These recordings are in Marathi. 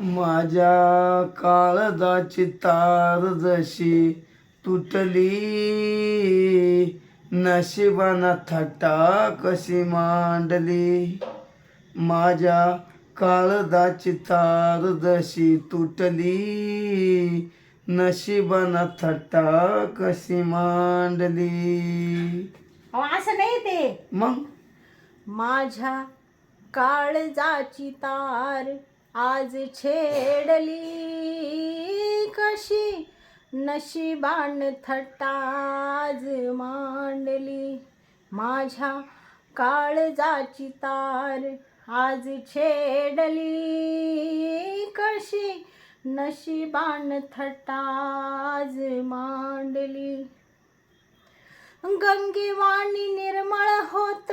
माझ्या काळजाची तार जशी तुटली नशिबाना थट्टा कशी मांडली. माझ्या काळजाची तार जशी तुटली नशिबाना थट्टा कशी मांडली. अहो, असं नाही ते. मग? माझ्या काळजाची तार आज छेडली कशी? नशिबान थट्टाज मांडली. माझ्या काळजाची तार आज छेडली कशी? नशिबान थट्टाज मांडली. गंगेवाणी निर्मळ होत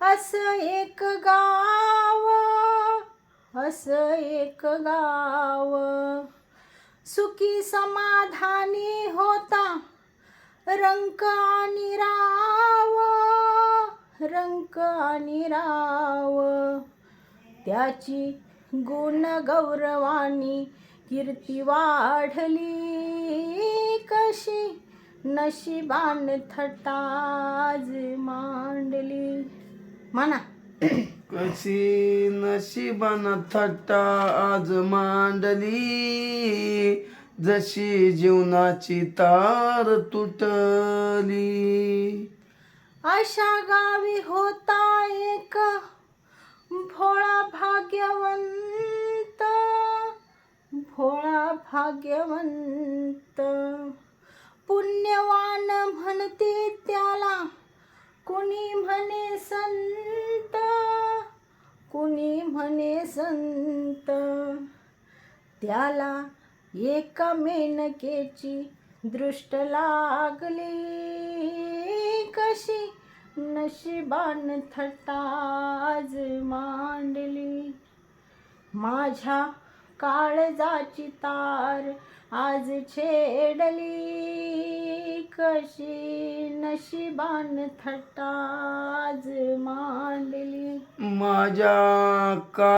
असं एक गाव असं एक गाव. सुखी समाधानी होता रंक आणि राव. रंक आणि राव. त्याची गुण गौरवानी कीर्ती वाढली. कशी नशिबान थटाज मांडली. म्हणा कशी नशिबान थट्टा आज मांडली. जशी जीवनाची तार तुटली. अशा गावी होता एक भोळा भाग्यवंत. भोळा भाग्यवंत. पुण्यवान म्हणते त्याला कुणी म्हणे संत. म्हणे संत. त्याला एका मेनकेची दृष्ट लागली. कशी नशिबान थटाज मांडली. माझ्या काळजाची तार आज छेडली. कशी नशिबान थटाज मांडली. माझ्या का